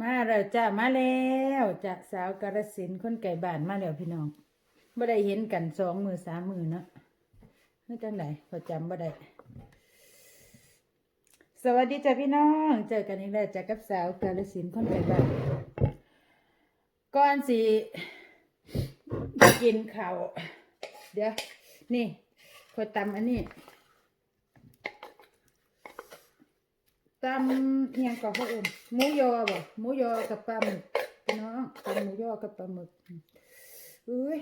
มาแล้วจ้ามาแล้วจ้ะสาวกาฬสินคนไก่บ้านมาแล้วพี่น้องบ่ได้เห็นกันสองมือสามมือเนาะนี่จังไหนพอจำบ่ได้สวัสดีจ้ะพี่น้อง เจอกันอีกแล้วจ้ะกับสาวกาฬสินคนไก่บ้านก่อนสิกินข้าวเดี๋ยวนี่คอยตำอันนี้ ตำเอียงกับพ่อเอ็มหมูยอบ่หมูยอกับปลาหมึกพี่น้องตำหมูยอกับปลาหมึกอุ้ย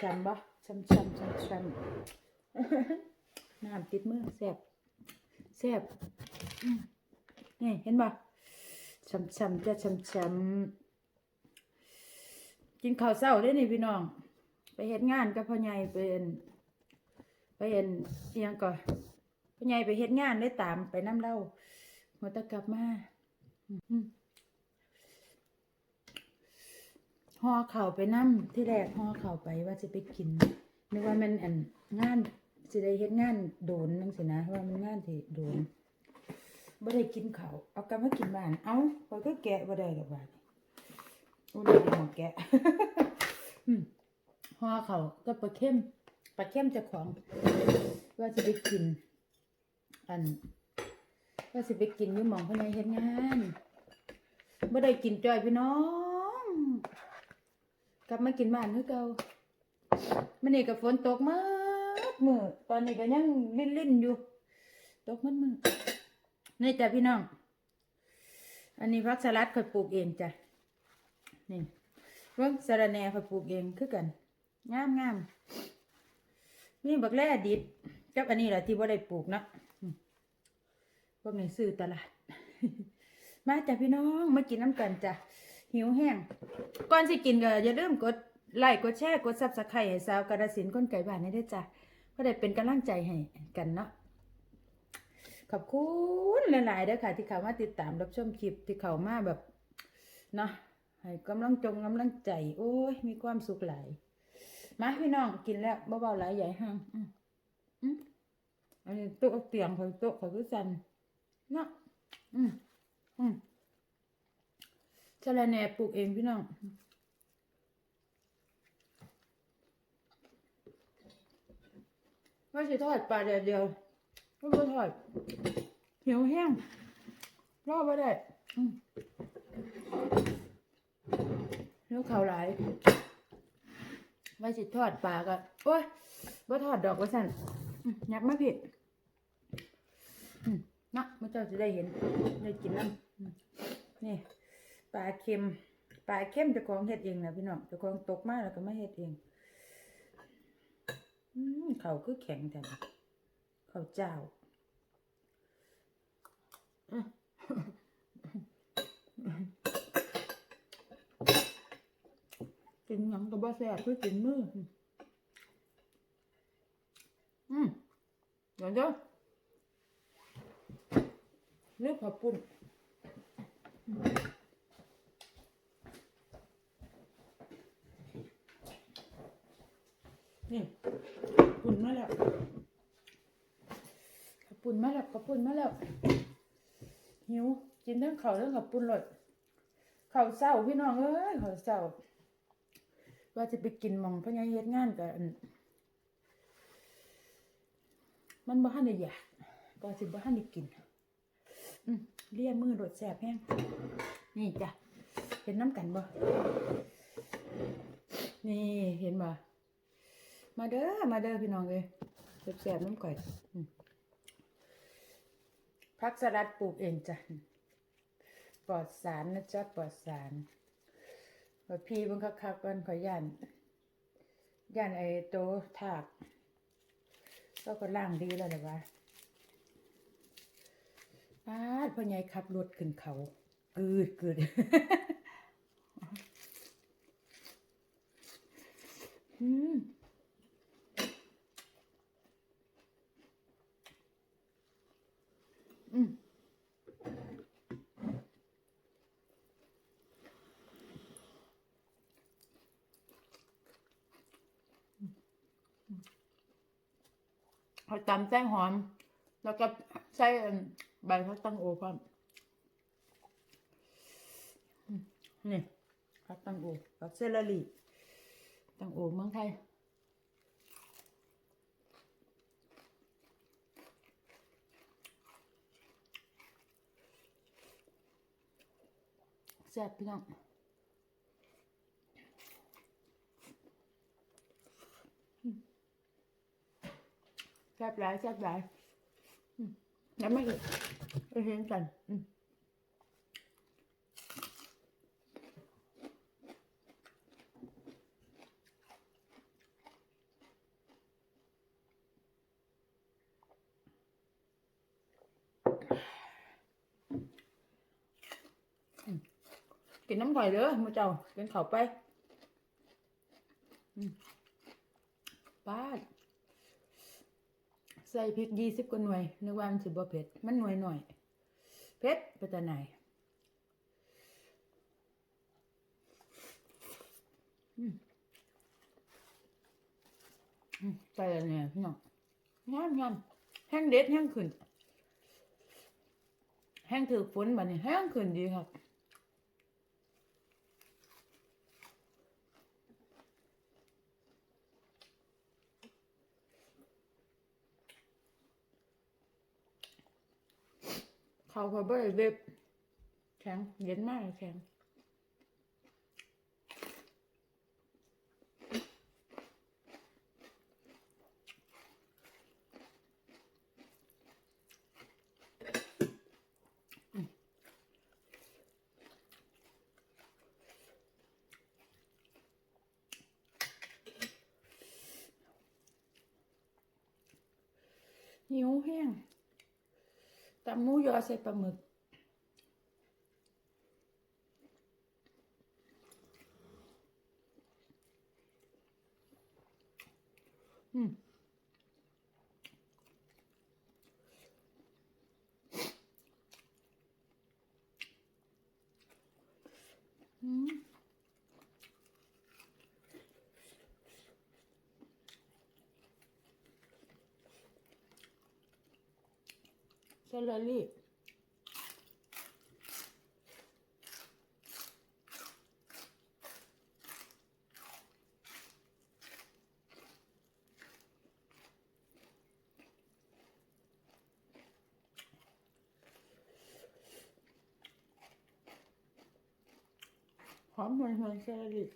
ช้ำๆบ่ช้ำช้ำช้ำช้ำน้ำติดมือแซ่บแซ่บนี่เห็นบ่ช้ำช้ำๆจะช้ำช้ำๆกินข้าวเช้าได้นี่พี่น้อง ไปเฮ็ดงานกับพ่อใหญ่เป็นไปเห็นเอียงก่อนพ่อใหญ่ไปเฮ็ดงานได้ตามไปน้ำเล่า หัวตะกลับมาห่อเข่าไปน้ำที่แรกห่อเข่าไปว่าจะไปกินนึกว่ามันอันงานสิได้เฮ็ดงานโดนนังสินะ ว่ามันงานที่โดนบ่ได้กินเขาเอากลับมากินบ้าน เอาข้อก็แกะบ่ได้ดอกบานี้โอ้ยหมอแกะห่อเขาก็ปลาเข้มปลาเข้มจะของ ว่าจะไปกิน อัน ว่าจะไปกินอยี่หมองพนักเฮ็ดงานบ่ได้กินจอยพี่น้อง กลับมากินบ้านคือเก่ามันนี่กับฝนตกมากมือตอนนี้ก็ยังลิ่นๆอยู่ ตกมันมือนี่จ้ะพี่น้อง อันนี้พักสลัดข่อยปลูกเองจ้ะนี่เรื่องสะรแหน่ข่อยปลูกเองคือกันงามงามนี่บักแร่ดิบกับอันนี้แหละที่ว่าได้ปลูกเนาะ อืมพวกนี้ซื้อตลาด มาจ้ะพี่น้องมากินน้ำกันจ้ะหิวแห้งก่อนสิกินก็อย่าลืมกดไลค์กดแชร์กดซับสไครต์ให้สาวกระสินธุ์คนไก่บ้านให้ด้วยจ้ะเพื่อได้เป็นกำลังใจให้กันเนาะขอบคุณหลายๆเด้อค่ะ ที่เขามาติดตามรับชมคลิปที่เขามาแบบเนาะให้กำลังจงกำลังใจ โอ้ยมีความสุขหลายมาพี่น้องกินแล้วเบาๆหลายใหญ่ห้างอืออันนี้โต๊ะเตียงของโต๊ะของทุกสัน นาะอืมอืมสะระแหน่ปลูกเองพี่น้องว่าสิทอดปลาเดียวเดียวก็ไม่ทอดเหี่ยวแห้งรอบ่ได้แล้วข้าวหลายไว้สิทอดปลาก็โอ้ยว่าทอดดอกว่าสั่นยักไมาผิด อืม นาะมื่อเจ้าจะได้เห็นได้กินน้ำนี่ปลาเค็มปลาเค็มจะของเฮ็ดเองนะพี่น้องจะของตกมาแล้วก็ไมาเฮ็ดเองอเขาคือแข็งแต่เขาวเจ้ากินยังก็บ่แซ่บคือกินมืออืมเดี๋ยวเด้อ เลือกผักปุ่นนี่ปุ่นมาแล้วขับปุ่นมาแล้วขับปุ่นมาแล้ว หิว กินเรื่องเขาวเรื่องขับปุ่นเลยเขาวเศร้าพี่น้องเอ้ยเขาวเศร้า ว่าจะไปกินมองพญาเฮ็ดงานกันมันบ่ทันได้อยากก็สิบ่ทันได้กิน เลียมือรดแสบแห้งนี่จ้ะเห็นน้ำกันบ่นี่เห็นบ่มาเด้อมาเด้อพี่น้องเอ้ยแสบๆน้ำก่อยอืมผักสลัดปลูกเองจ้ะปลอดสารนะจ๊ะปลอดสารว่าพี่บังคักๆกันขอย่านย่านไอ้โตถากก็ก็ล่างดีแล้วแหละวะ ป้าพ่อใหญ่ขับรถขึ้นเขาเกืดเกืดอืมอืมเอาตำแจ้งหอม แล้วก็ใส่ ใบพักตั้งโอพร้อมนี่ผักตั้งโอผักเซลลีตั้งโอเมืองไทยแซ่บพี่น้องแซ่บหลายแซ่บหลายแล้วไม่เห็น ไม่เห็นกันอืมกินน้ำข่อยเด้อมือเจ้ากินข้าวไปอืมป้าดใส่พริกยี่สิบกว่าหน่วยนึกว่ามันสิบ่เผ็ด มันหน่วยหน่อย เพชรไปแต่ไหนอืมอืมใส่อันเนี่ยพี่น้องงามงามแห้งเด็ดแห้งขึ้นแห้งถือฝนบัดนี้แห้งขึ้นดีครับ เขาพอบ่ได้เว็บแข็งเย็นมากเลยแข็งหิวแห้ง ตำหมูยอใส่ปลาหมึก อืมอืม เซลลี่หอมเหวยหวยเซลลี่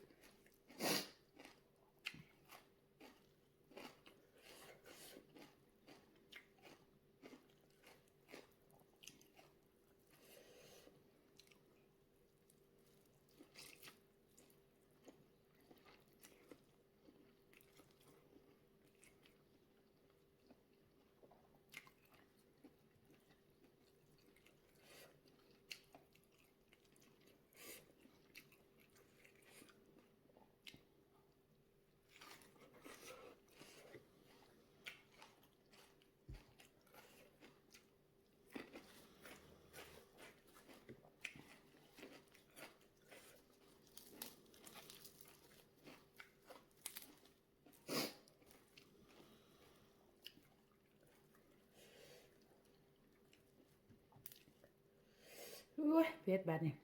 อุ้ยเผ็ดบาดนี่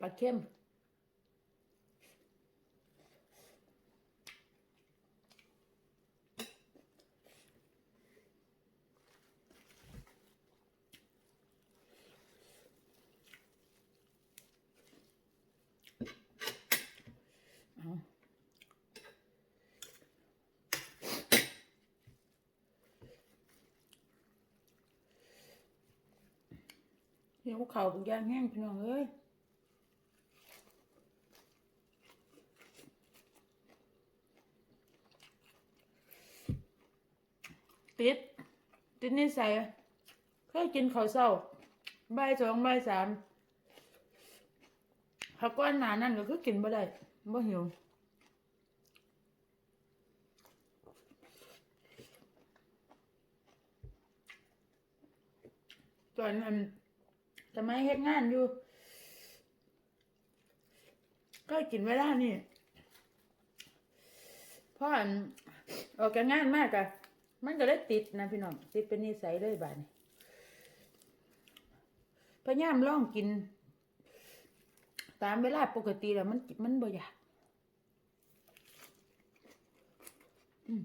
ปลาเค็ม หิวเข่าวเป็นยางแห้งพี่น้องเอ้ยติด ติดนิสัยเคยกินข้าวเศร้าบ่ายสองบ่ายสามถ้าก้อนหนานั่นก็คือกินบ่ได้บ่หิวตอนนั้น ทำไมเฮ็ดงานอยู่ก็กินเวลานี่เพราะอันออกจากงานมากอะมันก็เลยติดนะพี่น้องติดเป็นนิสัยเลยบ้านพยายามลองกิน ตามเวลาปกติแล้วมันมันบ่อยากอืม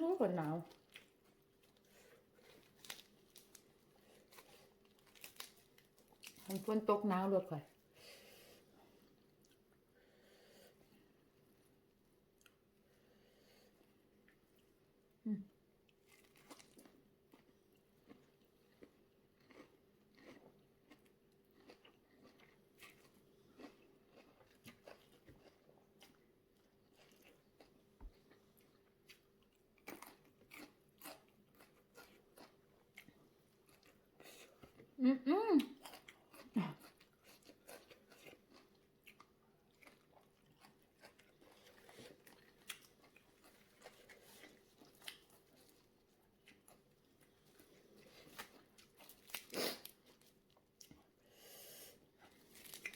โอ้คนหนาวมันฝนตกหนาวรถก่อน อืมอืม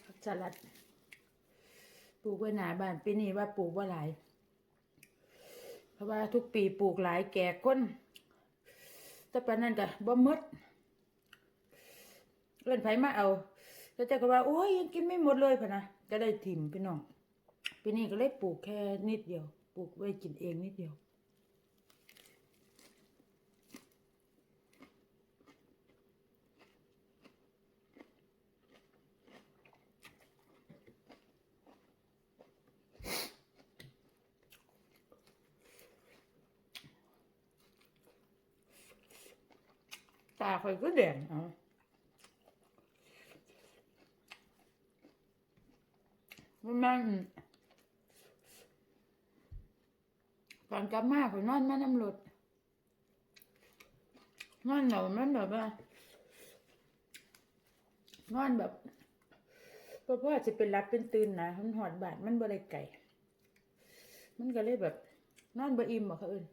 ผักสลัดปลูกไว้หนาบ้านปีนี้ว่าปลูกว่าหลาย เพราะว่าทุกปีปลูกหลายแก่ก้นแต่ปานนั้นก็บ่หมด เล่นไผมาเอา แล้วแต่ก็ว่า โอ้ยยังกินไม่หมดเลยพะนะก็ได้ถิ่มพี่น้องปีนี้ก็เลยปลูกแค่นิดเดียวปลูกไว้กินเองนิดเดียวตาคอยก็แดงเอา มันมันก่อนกลับมาผมนอนมาน้ำหลุดนอนแบบมันแบบว่านอนแบบเพราะว่าจะเป็นรับเป็นตื่นนะมันหอดบาดมันบริไก่ มันก็เลยแบบ นอนบ่อิ่มบอะเขาเอื่น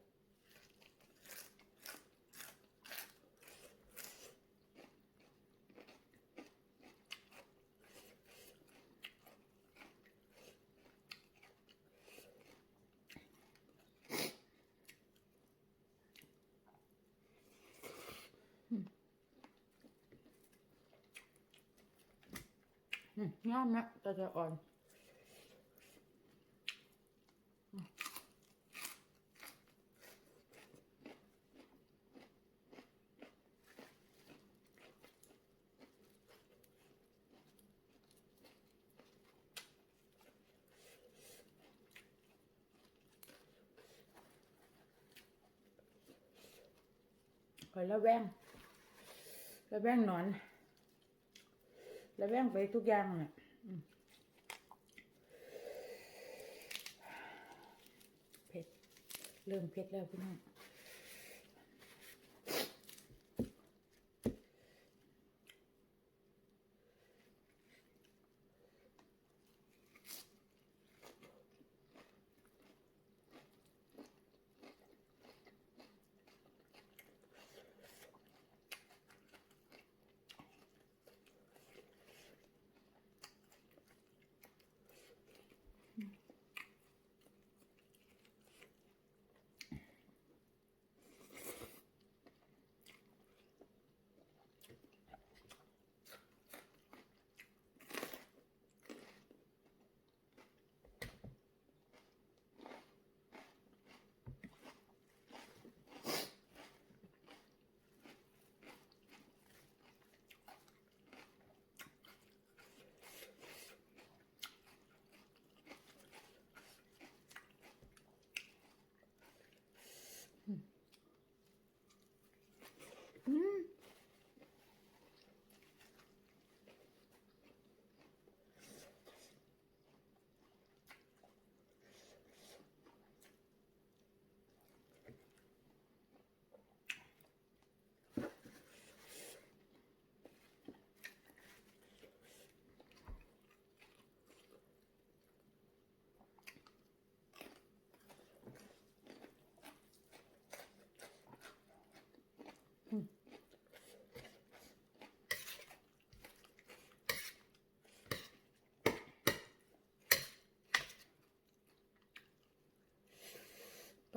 อืมงามนะแต่จะอ่อนคอยแล้วแวงแล้วแวงนอนแล้วแวงไปทุกอย่างน่ะอืมเผ็ด เริ่มเพชรแล้วพี่น้อง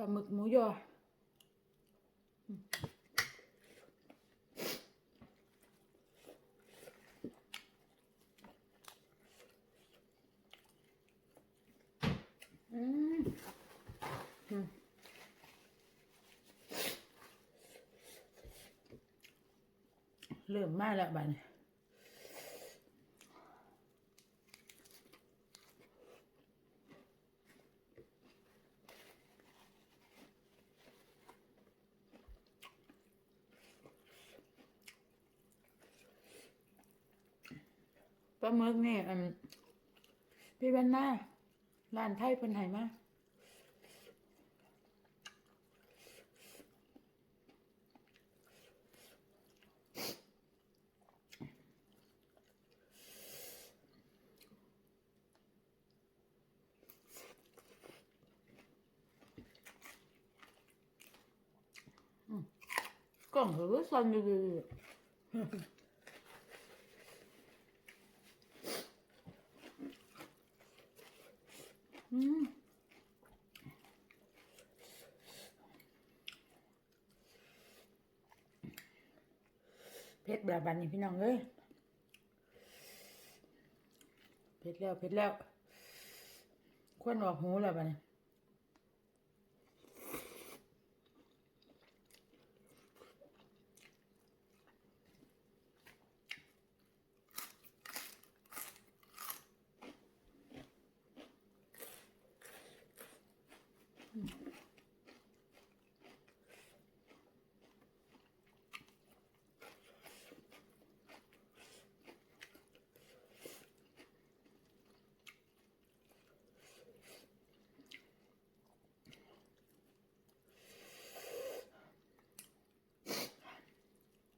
ลาหมึกหมูยออืมอืมเริ่มมาแล้วบัดนี้ปลา หมึกนี่อันพี่เบนหน้าร้านไทยเพิ่นให้มาก่องเขาก็สั่นอยู่ๆ อืม บันนี่พี่น้องเอ้ยเผ็ดแล้วเผ็ดแล้วควนออกหูแล้วบัดนี้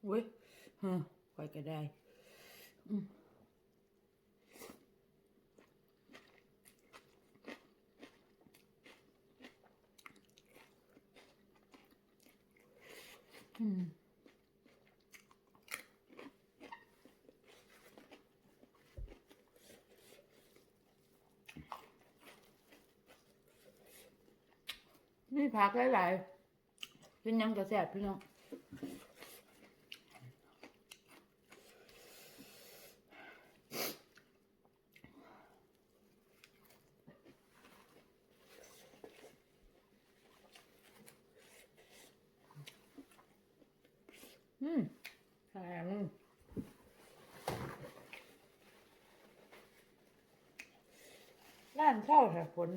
อุ้ยฮะไปก็ได้อืมนี่ผักหลายๆเป็นยังกระแสบพี่น้อง อืมแข็ง ร้านข้าวแถวฝน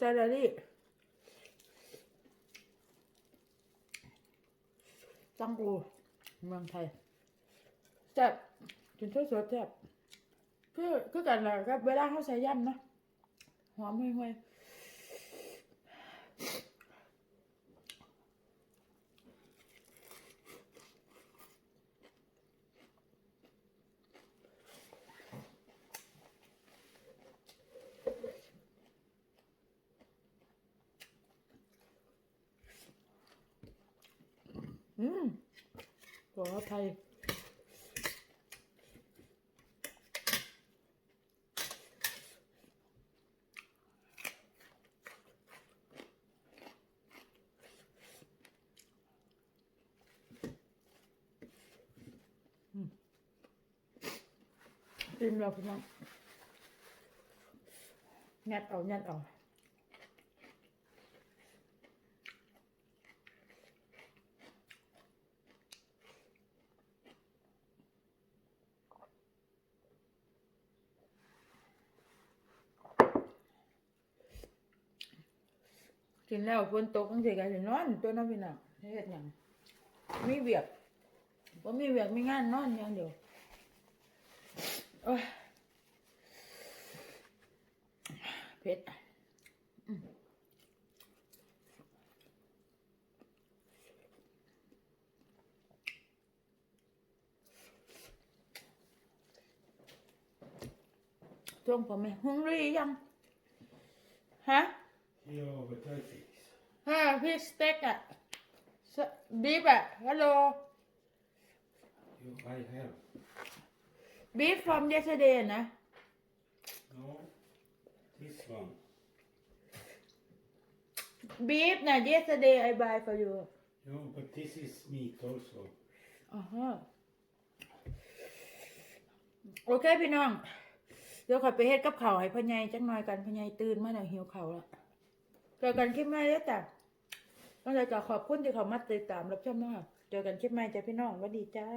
ซาลารี่จังกูเมืองไทยแซ่บกินข้าวสวยแซ่บคือคือกันแหละครับเวลาเขาใส่ยำนะหอมห่วยๆ อืมขออภัยอิ่มแล้วพี่น้องงัดเอางัดเอา กินแล้วฝนตกจังซี่ก็สินอน ตัวเน้องพี่น้องเฮ็ดหยังมีเวียกบ่มีเวียกมีงานนอนอย่างเดียวโอ้ยเผ็ดช่วงผมไม่ฮุงรียังฮะ Ja, potatis. ฮะพี่สเต็กอะ beef อะ hello You, I have. beef from yesterday นะ No, this one. beef นะ yesterday I buy for you No, but this is meat also. อ๋อฮะโอเคพี่น้อง เดี๋ยวขอยไปเฮ็ดกับข้าวให้พ่อใหญ่จักหน่อยกันพ่อใหญ่ตื่นมาแล้วหิวข้าวแล้วเจ อกันคลิปใหม่แล้วจ้ะต้องเลยจะขอบคุณที่เขามาติดตามรับชมนะคะเจอกันคลิปใหม่จ้ะพี่น้องสวัสดีจ้า